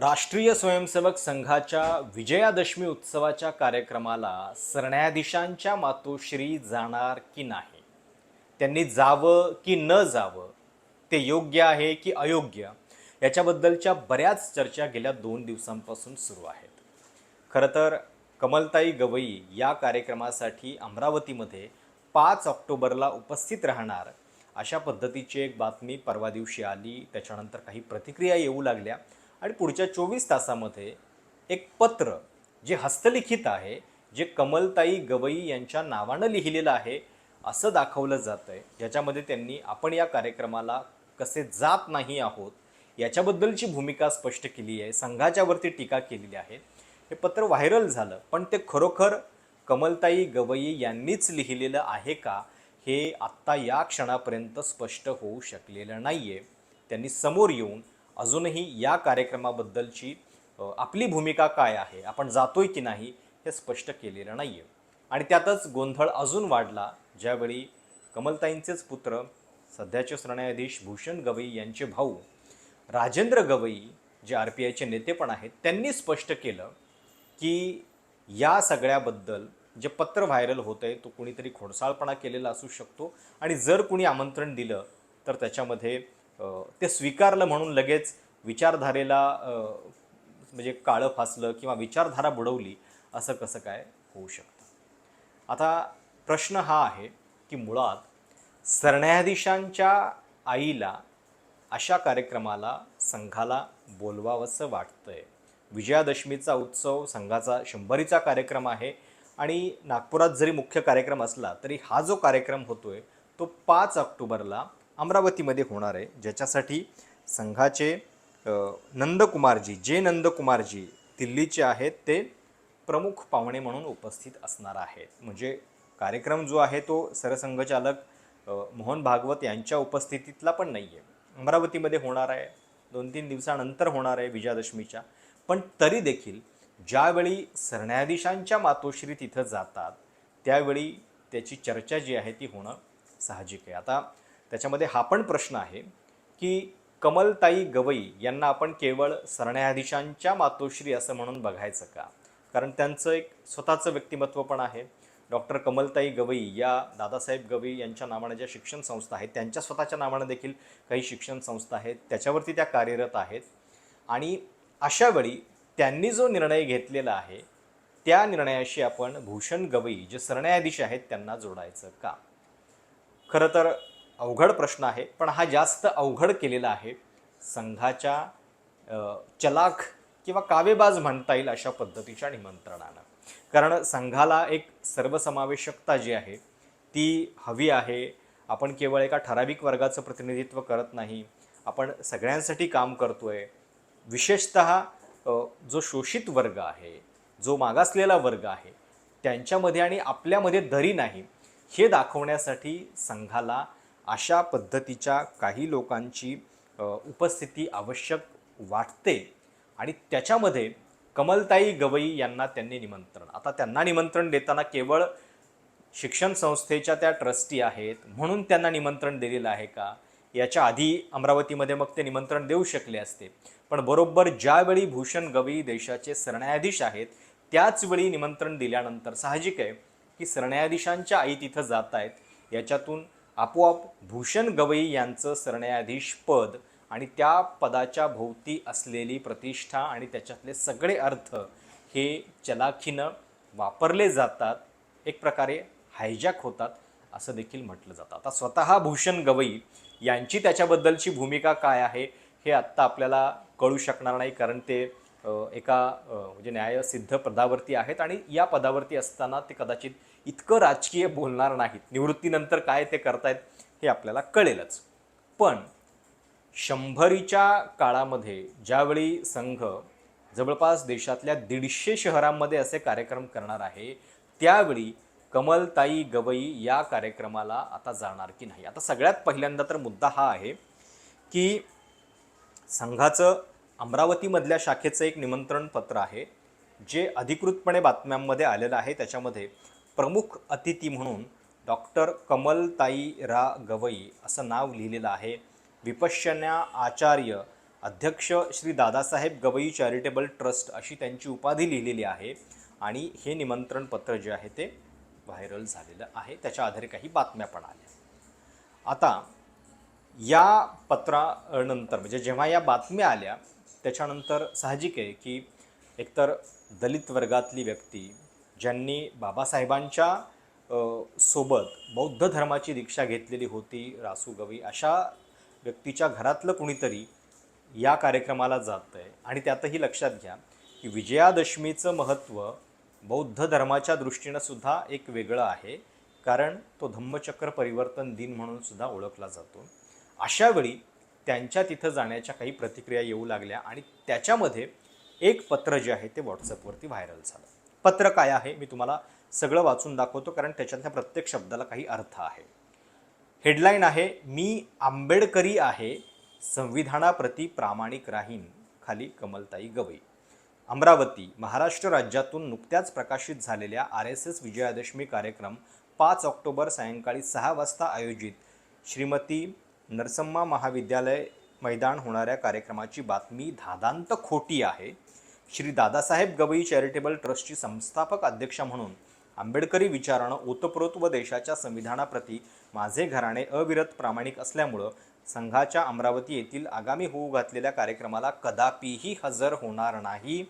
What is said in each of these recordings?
राष्ट्रीय स्वयंसेवक संघाच्या विजयादशमी उत्सवाच्या कार्यक्रमाला सरन्यायाधीशांच्या मातोश्री जाणार की नाही? त्यांनी जावं की न जावं ते योग्य आहे की अयोग्य याच्याबद्दलच्या बऱ्याच चर्चा गेल्या दोन दिवसांपासून सुरू आहेत. खरं तर कमलताई गवई या कार्यक्रमासाठी अमरावतीमध्ये पाच ऑक्टोबरला उपस्थित राहणार अशा पद्धतीची एक बातमी परवा दिवशी आली. त्याच्यानंतर काही प्रतिक्रिया येऊ लागल्या. आणि पुढच्या चोवीस तासामध्ये एक पत्र जे हस्तलिखित आहे जे कमलताई गवई यांच्या नावानं लिहिलेलं आहे असं दाखवलं जातं आहे ज्याच्यामध्ये त्यांनी आपण या कार्यक्रमाला कसे जात नाही आहोत याच्याबद्दलची भूमिका स्पष्ट केली आहे संघाच्यावरती टीका केलेली आहे. हे पत्र व्हायरल झालं पण ते खरोखर कमलताई गवई यांनीच लिहिलेलं आहे का हे आत्ता या क्षणापर्यंत स्पष्ट होऊ शकलेलं नाही आहे त्यांनी समोर येऊन अजूनही या कार्यक्रमाबद्दलची आपली भूमिका काय आहे आपण जातोय की नाही हे स्पष्ट केलेलं नाही आहे आणि त्यातच गोंधळ अजून वाढला ज्यावेळी कमलताईंचेच पुत्र सध्याचे सरन्यायाधीश भूषण गवई यांचे भाऊ राजेंद्र गवई जे आर पी आयचे नेते पण आहेत त्यांनी स्पष्ट केलं की या सगळ्याबद्दल जे पत्र व्हायरल होतं आहे तो कुणीतरी खोडसाळपणा केलेला असू शकतो. आणि जर कुणी आमंत्रण दिलं तर त्याच्यामध्ये ते स्वीकारलं म्हणून लगेच विचारधारेला म्हणजे काळं फासलं किंवा विचारधारा बुडवली असं कसं काय होऊ शकतं? आता प्रश्न हा आहे की मुळात सरन्यायाधीशांच्या आईला अशा कार्यक्रमाला संघाला बोलवावंसं वाटतंय. विजयादशमीचा उत्सव संघाचा शंभरीचा कार्यक्रम आहे आणि नागपुरात जरी मुख्य कार्यक्रम असला तरी हा जो कार्यक्रम होतोय तो पाच ऑक्टोबरला अमरावतीमध्ये होणार आहे ज्याच्यासाठी संघाचे नंदकुमारजी जे नंदकुमारजी दिल्लीचे आहेत ते प्रमुख पाहुणे म्हणून उपस्थित असणार आहेत. म्हणजे कार्यक्रम जो आहे तो सरसंघचालक मोहन भागवत यांच्या उपस्थितीतला पण नाही आहे अमरावतीमध्ये होणार आहे दोन तीन दिवसानंतर होणार आहे विजयादशमीच्या. पण तरी देखील ज्यावेळी सरन्यायाधीशांच्या मातोश्री तिथं जातात त्यावेळी त्याची चर्चा जी आहे ती होणं साहजिक आहे. आता त्याच्यामध्ये हा पण प्रश्न आहे की कमलताई गवई यांना आपण केवळ सरन्यायाधीशांच्या मातोश्री असं म्हणून बघायचं का? कारण त्यांचं एक स्वतःचं व्यक्तिमत्व पण आहे. डॉक्टर कमलताई गवई या दादासाहेब गवई यांच्या नावानं ज्या शिक्षण संस्था आहेत त्यांच्या स्वतःच्या नावानं देखील काही शिक्षण संस्था आहेत त्याच्यावरती त्या कार्यरत आहेत. आणि अशावेळी त्यांनी जो निर्णय घेतलेला आहे त्या निर्णयाशी आपण भूषण गवई जे सरन्यायाधीश आहेत त्यांना जोडायचं का? खरं तर अवघड प्रश्न आहे पण हा जास्त अवघड केलेला आहे. संघाच्या चलाख किंवा कावेबाज म्हणता येईल अशा पद्धतीच्या निमंत्रणानं. कारण संघाला एक सर्वसमावेशकता जी आहे ती हवी आहे. आपण केवळ एका ठराविक वर्गाचं प्रतिनिधित्व करत नाही. आपण सगळ्यांसाठी काम करतो आहे विशेषत जो शोषित वर्ग आहे जो मागासलेला वर्ग आहे त्यांच्यामध्ये आणि आपल्यामध्ये दरी नाही हे दाखवण्यासाठी संघाला अशा पद्धतीच्या काही लोकांची उपस्थिती आवश्यक वाटते आणि त्याच्यामध्ये कमलताई गवई यांना त्यांनी निमंत्रण. आता त्यांना निमंत्रण देताना केवळ शिक्षण संस्थेच्या त्या ट्रस्टी आहेत म्हणून त्यांना निमंत्रण दिलेलं आहे का? याच्या आधी अमरावतीमध्ये मग ते निमंत्रण देऊ शकले असते. पण बरोबर ज्यावेळी भूषण गवई देशाचे सरन्यायाधीश आहेत त्याचवेळी निमंत्रण दिल्यानंतर साहजिक आहे की सरन्यायाधीशांच्या आई तिथं जात आहेत. याच्यातून आपोआप भूषण गवई यांचं सरन्यायाधीश पद आणि त्या पदाच्या भोवती असलेली प्रतिष्ठा आणि त्याच्यातले सगळे अर्थ हे चलाखीनं वापरले जातात एक प्रकारे हायजॅक होतात असं देखील म्हटलं जातं. आता स्वतः भूषण गवई यांची त्याच्याबद्दलची भूमिका काय आहे हे आत्ता आपल्याला कळू शकणार नाही कारण ते एका म्हणजे न्यायसिद्ध पदावरती आहेत आणि या पदावरती असताना ते कदाचित इतकं राजकीय बोलणार नाहीत. निवृत्तीनंतर काय ते करतायत हे आपल्याला कळेलच. पण शंभरीच्या काळामध्ये ज्यावेळी संघ जवळपास देशातल्या दीडशे शहरांमध्ये असे कार्यक्रम करणार आहे त्यावेळी कमलताई गवई या कार्यक्रमाला आता जाणार की नाही? आता सगळ्यात पहिल्यांदा तर मुद्दा हा आहे की संघाचं अमरावतीमधल्या शाखेचं एक निमंत्रण पत्र आहे जे अधिकृतपणे बातम्यांमध्ये आलेलं आहे. त्याच्यामध्ये प्रमुख अतिथी म्हणून डॉक्टर कमलताई रा गवई असं नाव लिहिलेलं आहे. विपश्यना आचार्य अध्यक्ष श्री दादासाहेब गवई चॅरिटेबल ट्रस्ट अशी त्यांची उपाधी लिहिलेली आहे आणि हे निमंत्रण पत्र जे आहे ते व्हायरल झालेलं आहे. त्याच्या आधारे काही बातम्या पण आल्या. आता या पत्रानंतर म्हणजे जेव्हा या बातम्या आल्या त्याच्यानंतर साहजिक आहे की एकतर दलित वर्गातली व्यक्ती ज्यांनी बाबासाहेबांच्या सोबत बौद्ध धर्माची दीक्षा घेतलेली होती रासू गवई अशा व्यक्तीच्या घरातलं कुणीतरी या कार्यक्रमाला जातं आहे. आणि त्यातही लक्षात घ्या की विजयादशमीचं महत्त्व बौद्ध धर्माच्या दृष्टीनं सुद्धा एक वेगळं आहे. कारण तो धम्मचक्र परिवर्तन दिन म्हणून सुद्धा ओळखला जातो. अशावेळी त्यांच्या तिथं जाण्याच्या काही प्रतिक्रिया येऊ लागल्या आणि त्याच्यामध्ये एक पत्र जे आहे ते व्हॉट्सअपवरती व्हायरल झालं. पत्र काय आहे मी तुम्हाला सगळं वाचून दाखवतो कारण त्याच्यातल्या प्रत्येक शब्दाला काही अर्थ आहे. हेडलाईन आहे मी आंबेडकरी आहे संविधानाप्रती प्रामाणिक राहीन खाली कमलताई गवई. अमरावती महाराष्ट्र राज्यातून नुकत्याच प्रकाशित झालेल्या आर एस एस विजयादशमी कार्यक्रम पाच ऑक्टोबर सायंकाळी सहा वाजता आयोजित श्रीमती नरसम्मा महाविद्यालय मैदान होणाऱ्या कार्यक्रमाची बातमी धादांत खोटी आहे. श्री दादासाहेब गवई चॅरिटेबल ट्रस्टची संस्थापक अध्यक्षा म्हणून आंबेडकरी विचारानं ओतप्रोत व देशाच्या संविधानाप्रती माझे घराणे अविरत प्रामाणिक असल्यामुळं संघाच्या अमरावती येथील आगामी होऊ घातलेल्या कार्यक्रमाला कदापिही हजर होणार नाही.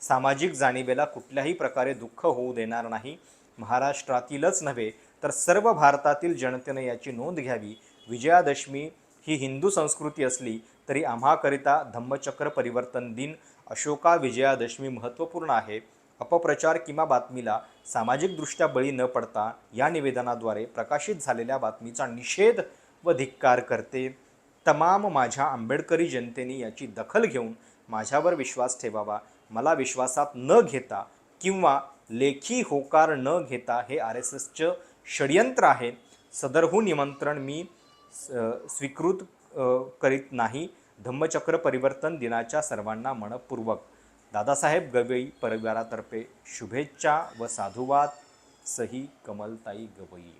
सामाजिक जाणीवेला कुठल्याही प्रकारे दुःख होऊ देणार नाही. महाराष्ट्रातीलच नव्हे तर सर्व भारतातील जनतेनं याची नोंद घ्यावी. विजयादशमी ही हिंदू संस्कृती असली तरी आम्हाकरिता धम्मचक्र परिवर्तन दिन अशोका विजयादशमी महत्त्वपूर्ण आहे. अपप्रचार किंवा बातमीला सामाजिकदृष्ट्या बळी न पडता या निवेदनाद्वारे प्रकाशित झालेल्या बातमीचा निषेध व धिक्कार करते. तमाम माझ्या आंबेडकरी जनतेने याची दखल घेऊन माझ्यावर विश्वास ठेवावा. मला विश्वासात न घेता किंवा लेखी होकार न घेता हे आर एस एसचं षडयंत्र आहे. सदरहून निमंत्रण मी स- स्वीकृत करीत नाही. धम्मचक्र परिवर्तन दिनाच्या सर्वांना मनपूर्वक. दादासाहेब गवई परिवारातर्फे शुभेच्छा व साधुवाद. सही कमलताई गवई.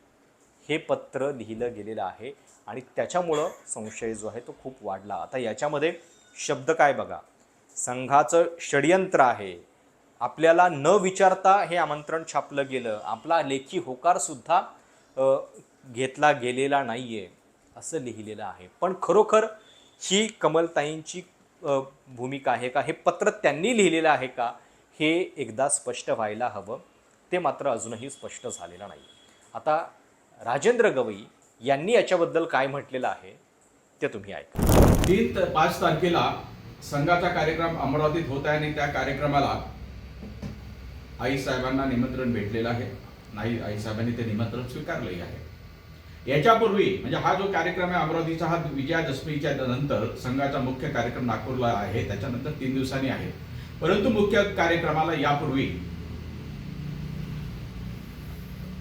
हे पत्र लिहिलं गेलेलं आहे आणि त्याच्यामुळं संशय जो आहे तो खूप वाढला. आता याच्यामध्ये शब्द काय बघा? संघाचं षडयंत्र आहे. आपल्याला न विचारता हे आमंत्रण छापलं गेलं. आपला लेखी होकारसुद्धा घेतला गेलेला नाही आहे असं लिहिलेलं आहे. पण खरोखर ही कमलताईंची भूमिका आहे का? हे पत्र त्यांनी लिहिलेलं आहे का? हे एकदा स्पष्ट व्हायला हवं. ते मात्र अजूनही स्पष्ट झालेलं नाही. आता राजेंद्र गवई यांनी याच्याबद्दल काय म्हटलेलं आहे ते तुम्ही ऐका. तीन पाच तारखेला संघाचा कार्यक्रम अमरावतीत होत आहे आणि त्या कार्यक्रमाला आई साहेबांना निमंत्रण भेटलेलं आहे. नाही आई साहेबांनी ते निमंत्रण स्वीकारलंही आहे. याच्यापूर्वी म्हणजे हा जो कार्यक्रम आहे अमरावतीचा हा विजयादशमीच्या नंतर संघाचा मुख्य कार्यक्रम नागपूरला आहे त्याच्यानंतर तीन दिवसांनी आहे. परंतु मुख्य कार्यक्रमाला यापूर्वी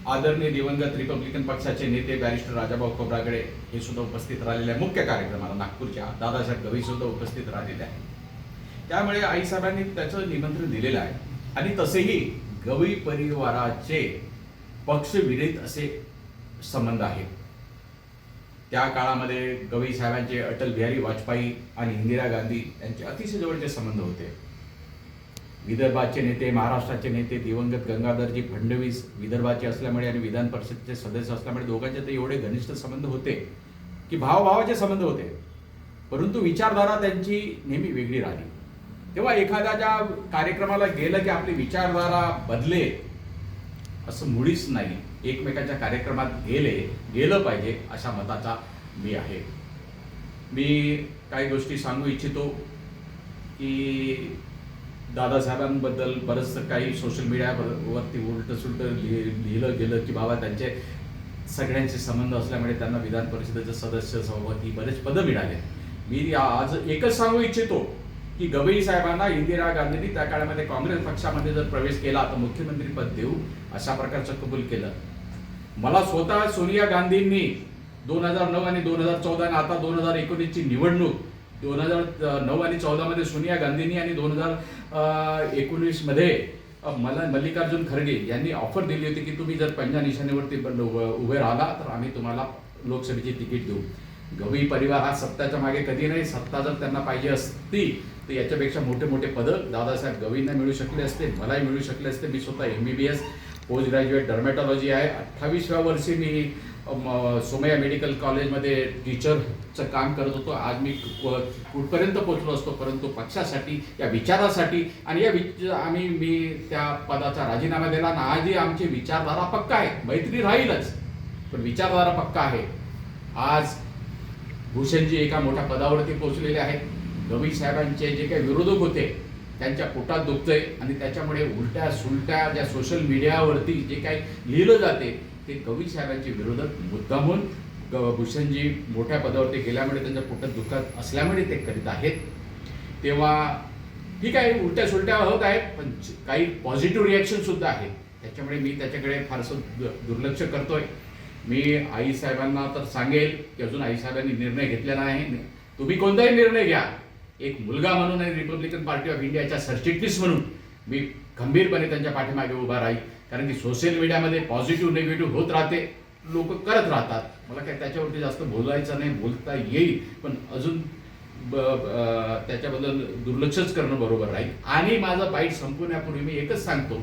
आदरणीय दिवंगत रिपब्लिकन पक्षाचे नेते बॅरिस्टर राजाभाऊ खोब्रागडे हे सुद्धा उपस्थित राहिलेले. आहे मुख्य कार्यक्रमाला नागपूरच्या दादासाहेब गवई सुद्धा उपस्थित राहिलेले आहे त्यामुळे आईसाहेबांनी त्याचं निमंत्रण दिलेलं आहे. आणि तसेही गवई परिवाराचे पक्षविरहित असे संबंध आहेत त्या काळामध्ये गवई साहेबांचे अटल बिहारी वाजपेयी आणि इंदिरा गांधी यांचे अतिशय जवळचे संबंध होते. विदर्भाचे नेते महाराष्ट्राचे नेते दिवंगत गंगाधरजी फडणवीस विदर्भाचे असल्यामुळे आणि विधान परिषदेचे सदस्य असल्यामुळे दोघांचे तर एवढे घनिष्ठ संबंध होते की भावभावाचे संबंध होते. परंतु विचारधारा त्यांची नेहमी वेगळी राहिली. तेव्हा एखाद्याच्या कार्यक्रमाला गेलं की आपली विचारधारा बदले असं मुळीच नाही. एकमेकांच्या कार्यक्रमात गेले गेलं पाहिजे अशा मताचा मी आहे. मी काही गोष्टी सांगू इच्छितो की दादासाहेबांबद्दल बरंचसं काही सोशल मीडियावरती उलट सुलट लिहिलं गेलं की बाबा त्यांचे सगळ्यांचे संबंध असल्यामुळे त्यांना विधान परिषदेचे सदस्य सभापती बरेच पदं मिळाले. मी आज एकच सांगू इच्छितो की गवई साहेबांना इंदिरा गांधींनी त्या काळामध्ये काँग्रेस पक्षामध्ये जर प्रवेश केला तर मुख्यमंत्री पद देऊ अशा प्रकारचं कबूल केलं. मला स्वतः सोनिया गांधींनी दोन हजार नऊ आणि दोन हजार चौदा आणि आता दोन हजार एकोणीसची निवडणूक दोन हजार नऊ आणि चौदामध्ये सोनिया गांधींनी आणि दोन हजार एकोणीसमध्ये मला मल्लिकार्जुन खरगे यांनी ऑफर दिली होती की तुम्ही जर पंजा निशाणीवरती उभे उभे राहिला तर आम्ही तुम्हाला लोकसभेची तिकीट देऊ. गवई परिवार हा सत्ताच्या मागे कधी नाही सत्ता जर त्यांना पाहिजे असती तर याच्यापेक्षा मोठे मोठे पदं दादासाहेब गवईंना मिळू शकले असते मलाही मिळू शकले असते. मी स्वतः M B B S post graduate dermatology आहे. अठ्ठावीसव्या वर्षी मी सोमया सोमय्या मेडिकल कॉलेजमध्ये टीचरचं काम करत होतो. आज मी कुठपर्यंत पोहोचलो असतो परंतु पक्षासाठी या विचारासाठी आणि या विच आम्ही मी त्या पदाचा राजीनामा दिला आणि आजही आमची विचारधारा पक्का आहे. मैत्री राहीलच पण विचारधारा पक्का आहे. आज भूषणजी एका मोठ्या पदावरती पोहोचलेले आहेत. गवी साहेबांचे जे काही विरोधक होते त्यांच्या पोटात दुखतंय आणि त्याच्यामुळे उलट्या सुलट्या ज्या सोशल मीडियावरती जे काही लिहिलं जाते ते कवी साहेबांचे विरोधक मुद्दामून ग- भूषणजी मोठ्या पदावरती गेल्यामुळे त्यांच्या पोटात दुखत असल्यामुळे ते करीत आहेत. तेव्हा ठीक आहे उलट्या सुलट्या होत आहेत पण काही पॉझिटिव्ह रिॲक्शन सुद्धा आहेत. त्याच्यामुळे मी त्याच्याकडे फारसं दु- दुर्लक्ष करतोय. मी आई साहेबांना तर सांगेल की अजून आई साहेबांनी निर्णय घेतलेला नाही. तुम्ही कोणताही निर्णय घ्या. एक मुलगा म्हणून आणि रिपब्लिकन पार्टी ऑफ इंडियाच्या सरचिटणीस म्हणून मी खंबीरपणे त्यांच्या पाठीमागे उभा राहील. कारण की सोशल मीडियामध्ये पॉझिटिव्ह निगेटिव्ह होत राहते. लोक करत राहतात. मला काय त्याच्यावरती जास्त बोलायचं नाही बोलता येईल. पण अजून ब- त्याच्याबद्दल दुर्लक्षच करणं बरोबर राहील. आणि माझा बाईट संपवण्यापूर्वी मी एकच सांगतो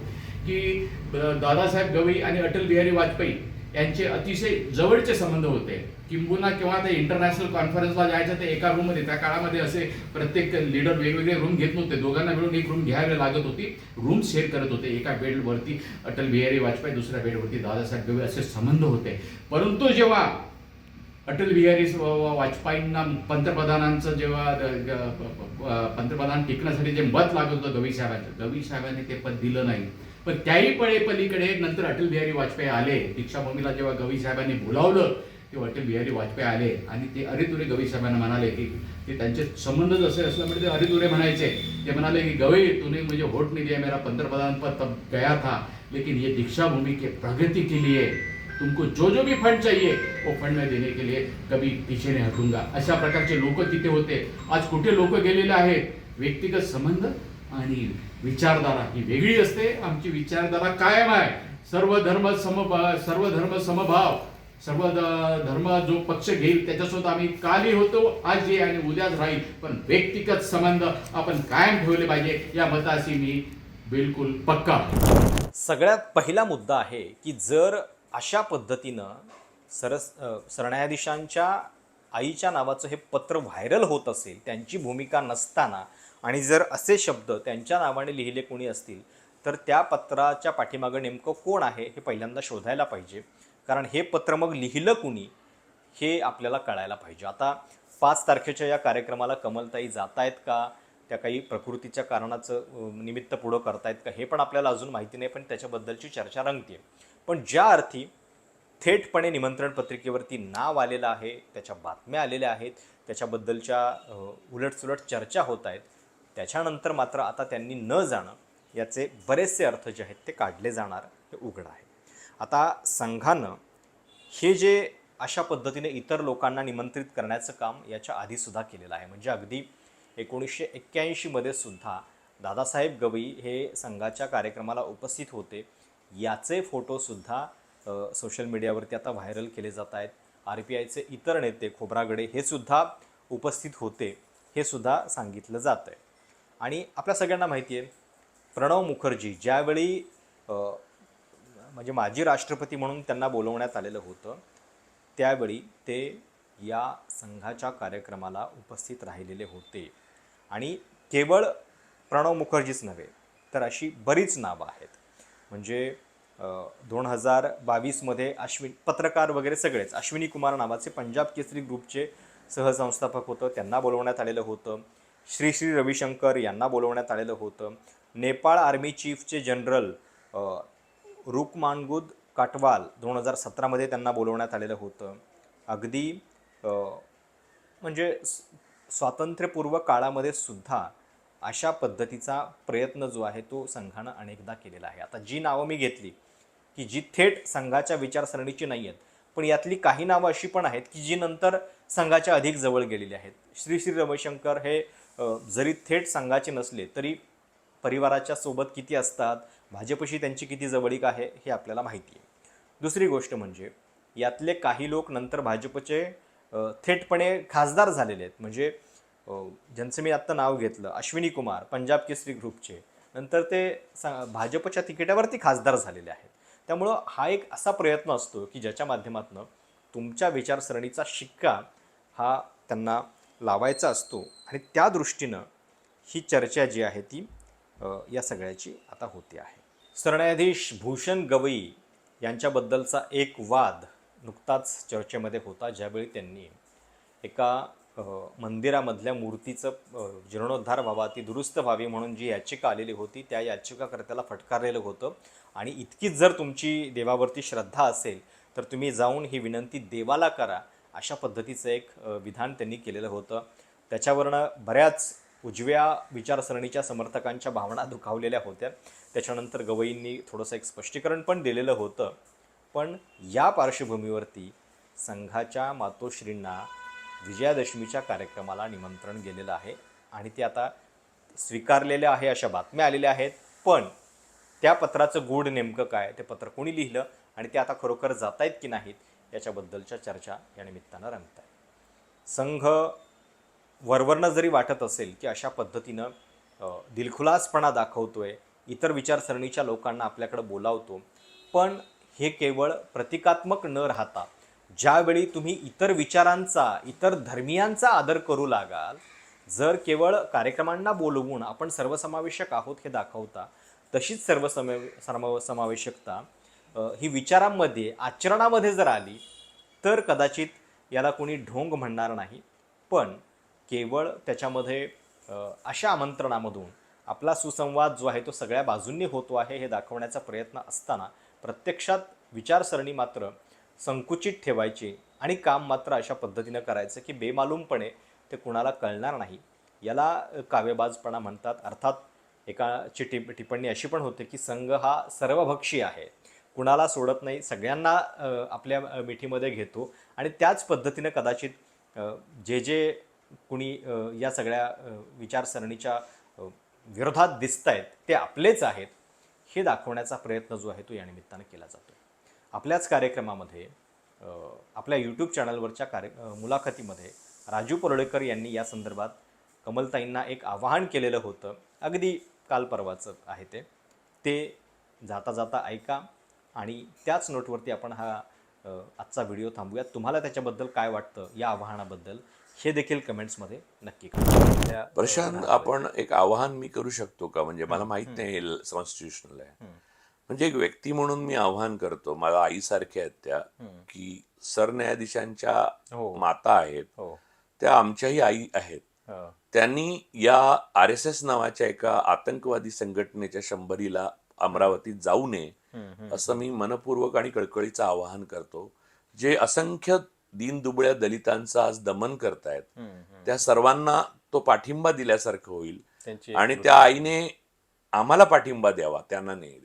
की ब- दादासाहेब गवई आणि अटल बिहारी वाजपेयी यांचे अतिशय जवळचे संबंध होते. किंबहुना किंवा ते इंटरनॅशनल कॉन्फरन्सला जायचं ते एका रूममध्ये त्या काळामध्ये असे प्रत्येक लीडर वेगवेगळे रूम घेत नव्हते. दोघांना मिळून एक रूम घ्यायला लागत होती. रूम शेअर करत होते. एका बेडवरती अटल बिहारी वाजपेयी दुसऱ्या बेडवरती दादासाहेब गवई असे संबंध होते. परंतु जेव्हा अटल बिहारी वाजपेयींना पंतप्रधानांचं जेव्हा पंतप्रधान टिकण्यासाठी जे मत लागत होतं गवी साहेबांचं गवी साहेबांनी ते पद दिलं नाही. पण त्याही पळे पलीकडे नंतर अटल बिहारी वाजपेयी आले. दीक्षाभूमीला जेव्हा गवी साहेबांनी बोलावलं तेव्हा अटल बिहारी वाजपेयी आले आणि ते अरितुरे गवी साहेबांना म्हणाले की ते त्यांचे संबंध जसे असल्यामुळे म्हणजे ते अरितुरे म्हणायचे. ते म्हणाले की गवई तूने मुझे वोट नहीं दिया मेरा पंतप्रधान पद तब गया था लेकिन ये दीक्षाभूमी के प्रगती प्रगति के लिए तुमको जो जो भी फंड चाहिए वो फंड में देने के लिए कभी पीछे नहीं हटूंगा. अशा प्रकारचे लोक तिथे होते. आज कुठे लोक गेलेले आहेत? व्यक्तिगत संबंध आणि विचारधारा ही वेगळी असते. आमची विचारधारा कायम आहे. सर्व धर्म समभाव सर्व धर्म समभाव सर्व ध- धर्म जो पक्ष घेईल त्याच्यासोबत आम्ही कालही होतो आज ये आणि उद्याच राहील. पण व्यक्तिगत संबंध आपण कायम ठेवले पाहिजे. या मताशी मी बिलकुल पक्का सगळ्यात पहिला मुद्दा आहे की जर अशा पद्धतीनं सरस सरन्यायाधीशांच्या आईच्या नावाचं हे पत्र व्हायरल होत असेल त्यांची भूमिका नसताना आणि जर असे शब्द त्यांच्या नावाने लिहिले कोणी असतील तर त्या पत्राच्या पाठीमागं नेमकं कोण आहे हे पहिल्यांदा शोधायला पाहिजे. कारण हे पत्र मग लिहिलं कुणी हे आपल्याला कळायला पाहिजे. आता पाच तारखेच्या या कार्यक्रमाला कमलताई जात आहेत का? त्या काही प्रकृतीच्या कारणाचं निमित्त पुढं करतायत का? हे पण आपल्याला अजून माहिती नाही पण त्याच्याबद्दलची चर्चा रंगते पण ज्या अर्थी थेटपणे निमंत्रण पत्रिकेवरती नाव आलेलं आहे त्याच्या बातम्या आलेल्या आहेत त्याच्याबद्दलच्या उलटसुलट चर्चा होत आहेत त्याच्यानंतर मात्र आता त्यांनी न जाणं याचे बरेचसे अर्थ जे आहेत ते काढले जाणार हे उघड आहे. आता संघानं हे जे अशा पद्धतीने इतर लोकांना निमंत्रित करण्याचं काम याच्या आधीसुद्धा केलेलं आहे. म्हणजे अगदी एकोणीसशे एक्क्याऐंशीमध्ये सुद्धा दादासाहेब गवई हे संघाच्या कार्यक्रमाला उपस्थित होते. याचे फोटोसुद्धा सोशल मीडियावरती आता व्हायरल केले जात आहेत. आर पी आयचे इतर नेते खोब्रागडे हे सुद्धा उपस्थित होते हे सुद्धा सांगितलं जातं आहे आणि आपल्या सगळ्यांना माहिती आहे प्रणव मुखर्जी ज्यावेळी म्हणजे माजी राष्ट्रपती म्हणून त्यांना बोलवण्यात आलेलं होतं त्यावेळी ते या संघाच्या कार्यक्रमाला उपस्थित राहिलेले होते. आणि केवळ प्रणव मुखर्जीच नव्हे तर अशी बरीच नावं आहेत. म्हणजे दोन हजार बावीसमध्ये अश्विन पत्रकार वगैरे सगळेच अश्विनी कुमार नावाचे पंजाब केसरी ग्रुपचे सहसंस्थापक होतं त्यांना बोलवण्यात आलेलं होतं. श्री श्री रविशंकर यांना बोलवण्यात आलेलं होतं. नेपाळ आर्मी चीफचे जनरल रुकमानगुद काटवाल दोन हजार सतरामध्ये त्यांना बोलवण्यात आलेलं होतं. अगदी म्हणजे स्वातंत्र्यपूर्व काळामध्ये सुद्धा अशा पद्धतीचा प्रयत्न जो आहे तो संघानं अनेकदा केलेला आहे. आता जी नावं मी घेतली की जी थेट संघाच्या विचारसरणीची नाही आहेत पण यातली काही नावं अशी पण आहेत की जी नंतर संघाच्या अधिक जवळ गेलेली आहेत. श्री श्री रविशंकर हे जरी थेट संघाचे नसले तरी परिवाराच्या सोबत किती असतात भाजपशी त्यांची किती जवळीक आहे हे आपल्याला माहिती आहे. दुसरी गोष्ट म्हणजे यातले काही लोक नंतर भाजपचे थेटपणे खासदार झालेले आहेत. म्हणजे ज्यांचं मी आत्ता नाव घेतलं अश्विनी कुमार पंजाब केसरी ग्रुपचे नंतर ते भाजपच्या तिकिटावरती खासदार झालेले आहेत. त्यामुळं हा एक असा प्रयत्न असतो की ज्याच्या माध्यमातून तुमच्या विचारसरणीचा शिक्का हा त्यांना लावायचा असतो आणि त्या दृष्टीनं ही चर्चा जी आहे ती या सगळ्याची आता होते आहे. सरन्यायाधीश भूषण गवई यांच्याबद्दलचा एक वाद नुकताच चर्चेमध्ये होता ज्यावेळी त्यांनी एका मंदिरामधल्या मूर्तीचं जीर्णोद्धार व्हावा ती दुरुस्त व्हावी म्हणून जी याचिका आलेली होती त्या याचिकाकर्त्याला फटकारलेलं होतं. आणि इतकीच जर तुमची देवावरती श्रद्धा असेल तर तुम्ही जाऊन ही विनंती देवाला करा अशा पद्धतीचं एक विधान त्यांनी केलेलं होतं. त्याच्यावरनं बऱ्याच उजव्या विचारसरणीच्या समर्थकांच्या भावना दुखावलेल्या होत्या. त्याच्यानंतर गवईंनी थोडंसं एक स्पष्टीकरण पण दिलेलं होतं. पण या पार्श्वभूमीवरती संघाच्या मातोश्रींना विजयादशमीच्या कार्यक्रमाला निमंत्रण गेलेलं आहे आणि ते आता स्वीकारलेले आहे अशा बातम्या आलेल्या आहेत. पण त्या पत्राचं गूढ नेमकं काय? ते पत्र कोणी लिहिलं? आणि ते आता खरोखर जात आहेत की नाहीत? याच्याबद्दलच्या चर्चा या निमित्तानं रंगत आहे. संघ वरवरनं जरी वाटत असेल की अशा पद्धतीनं दिलखुलासपणा दाखवतोय इतर विचारसरणीच्या लोकांना आपल्याकडे बोलावतो पण हे केवळ प्रतिकात्मक न राहता ज्यावेळी तुम्ही इतर विचारांचा इतर धर्मियांचा आदर करू लागाल जर केवळ कार्यक्रमांना बोलवून आपण सर्वसमावेशक आहोत हे दाखवता तशीच सर्वसमे सर्व समावेशकता ही विचारांमध्ये आचरणामध्ये जर आली तर कदाचित याला कोणी ढोंग म्हणणार नाही. पण केवळ त्याच्यामध्ये अशा आमंत्रणामधून आपला सुसंवाद जो आहे तो सगळ्या बाजूंनी होतो आहे हे दाखवण्याचा प्रयत्न असताना प्रत्यक्षात विचारसरणी मात्र संकुचित ठेवायची आणि काम मात्र अशा पद्धतीनं करायचं की बेमालूमपणे ते कुणाला कळणार नाही. याला काव्यबाजपणा म्हणतात. अर्थात एकाची टिप टिप्पणी अशी पण होते की संघ हा सर्वभक्षी आहे. कुणाला सोडत नाही सगळ्यांना आपल्या मिठीमध्ये घेतो. आणि त्याच पद्धतीनं कदाचित जे जे कुणी या सगळ्या विचारसरणीच्या विरोधात दिसत आहेत ते आपलेच आहेत हे दाखवण्याचा प्रयत्न जो आहे तो या निमित्तानं केला जातो आपल्याच कार्यक्रमामध्ये आपल्या यूट्यूब चॅनलवरच्या कार्य मुलाखतीमध्ये राजू परोळेकर यांनी या संदर्भात कमलताईंना एक आवाहन केलेलं होतं. अगदी काल परवाचं आहे ते. ते जाता जाता ऐका. आणि त्याच नोटवरती आपण हा आजचा व्हिडिओ थांबूयात. तुम्हाला त्याच्याबद्दल काय वाटतं? या आवाहनाबद्दल हे देखील कमेंट्समध्ये नक्की अ, प्रशांत आपण एक आवाहन मी करू शकतो का? म्हणजे मला माहीत नाही कॉन्स्टिट्युशनल आहे. म्हणजे एक व्यक्ती म्हणून मी आवाहन करतो मला आईसारख्या आहेत त्या की सरन्यायाधीशांच्या हो. माता आहेत हो. त्या आमच्याही आई आहेत. त्यांनी या आर एस एस नावाच्या एका आतंकवादी संघटनेच्या शंभरीला अमरावतीत जाऊ नये. असं मी मनपूर्वक आणि कळकळीचं आवाहन करतो. जे असंख्य दीनदुबळ्या दलितांचं आज दमन करतायत. त्या सर्वांना तो पाठिंबा दिल्यासारखं होईल आणि त्या आईने आम्हाला पाठिंबा द्यावा त्यांना नाही